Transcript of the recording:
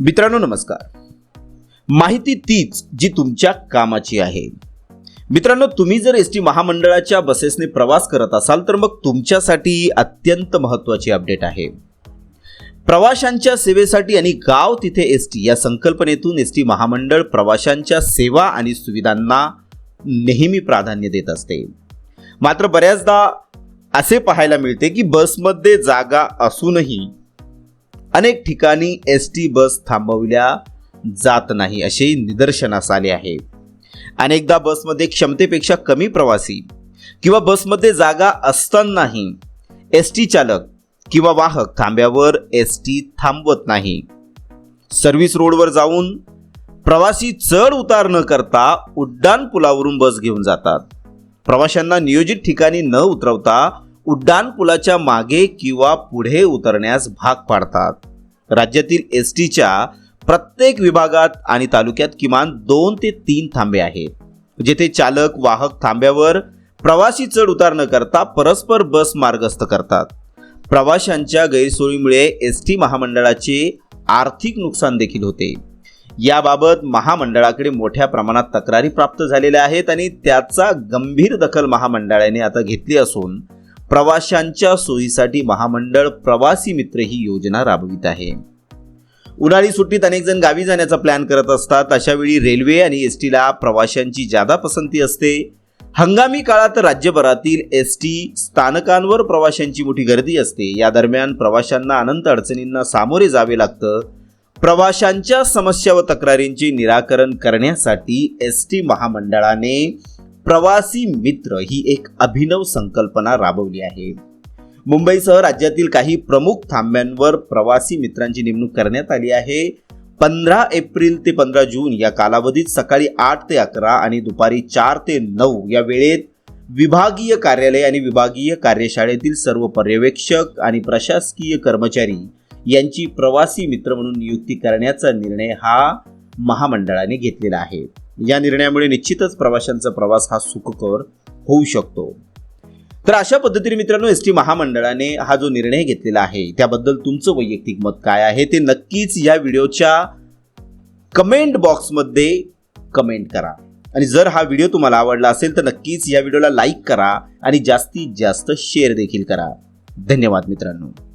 मित्रांनो नमस्कार. माहिती तीच जी तुमच्या कामाची आहे. मित्रांनो तुम्ही जर एस टी महामंडळाच्या बसेसने प्रवास करत असाल तर मग तुमच्यासाठी ही अत्यंत महत्त्वाची अपडेट आहे. प्रवाशांच्या सेवेसाठी आणि गाव तिथे एस टी या संकल्पनेतून एस टी महामंडळ प्रवाशांच्या सेवा आणि सुविधांना नेहमी प्राधान्य देत असते. मात्र बऱ्याचदा असे पाहायला मिळते की बसमध्ये जागा असूनही अनेक ठिकाणी एस टी बस थांबवल्या जात नाही असे निदर्शनास आले आहे. अनेकदा बसमध्ये क्षमतेपेक्षा कमी प्रवासी किंवा बसमध्ये जागा असतानाही एस टी चालक किंवा वाहक थांब्यावर एस टी थांबवत नाही. सर्व्हिस रोडवर जाऊन प्रवासी चढ उतार न करता उड्डाण पुलावरून बस घेऊन जातात. प्रवाशांना नियोजित ठिकाणी न उतरवता उड्डाणपुलाच्या मागे किंवा पुढे उतरण्यास भाग पाडतात. राज्यातील एस टीच्या प्रत्येक विभागात आणि तालुक्यात किमान दोन ते तीन थांबे आहेत. जेथे चालक वाहक थांब्यावर प्रवासी चढ उतार न करता परस्पर बस मार्गस्थ करतात. प्रवाशांच्या गैरसोयीमुळे एस टी महामंडळाचे आर्थिक नुकसान देखील होते. याबाबत महामंडळाकडे मोठ्या प्रमाणात तक्रारी प्राप्त झालेल्या आहेत आणि त्याचा गंभीर दखल महामंडळाने आता घेतली असून प्रवाशांच्या सोयीसाठी महामंडळ प्रवासी मित्र ही योजना राबवित आहे. उन्हाळी सुट्टीत अनेक जण गावी जाण्याचा प्लॅन करत असतात. अशावेळी रेल्वे आणि एस टीला प्रवाशांची जादा पसंती असते. हंगामी काळात राज्यभरातील एस टी स्थानकांवर प्रवाशांची मोठी गर्दी असते. या दरम्यान प्रवाशांना अनंत अडचणींना सामोरे जावे लागतं. प्रवाशांच्या समस्या व तक्रारींचे निराकरण करण्यासाठी एस टी महामंडळाने प्रवासी मित्र ही एक अभिनव संकल्पना राबवली आहे. मुंबईसह राज्यातील काही प्रमुख थांब्यांवर प्रवासी मित्रांची नेमणूक करण्यात आली आहे. पंधरा एप्रिल ते पंधरा जून या कालावधीत सकाळी आठ ते अकरा आणि दुपारी चार ते नऊ या वेळेत विभागीय कार्यालय आणि विभागीय कार्यशाळेतील सर्व पर्यवेक्षक आणि प्रशासकीय कर्मचारी यांची प्रवासी मित्र म्हणून नियुक्ती करण्याचा निर्णय हा महामंडळाने घेतलेला आहे. या निर्णयामुळे निश्चितच प्रवाशांचा प्रवास हा सुखकर होऊ शकतो. तर अशा पद्धतीने मित्रांनो एस टी महामंडळाने हा जो निर्णय घेतलेला आहे त्याबद्दल तुमचं वैयक्तिक मत काय आहे ते नक्कीच या व्हिडिओच्या कमेंट बॉक्समध्ये कमेंट करा. आणि जर हा व्हिडिओ तुम्हाला आवडला असेल तर नक्कीच या व्हिडिओला लाईक करा आणि जास्तीत जास्त शेअर देखील करा. धन्यवाद मित्रांनो.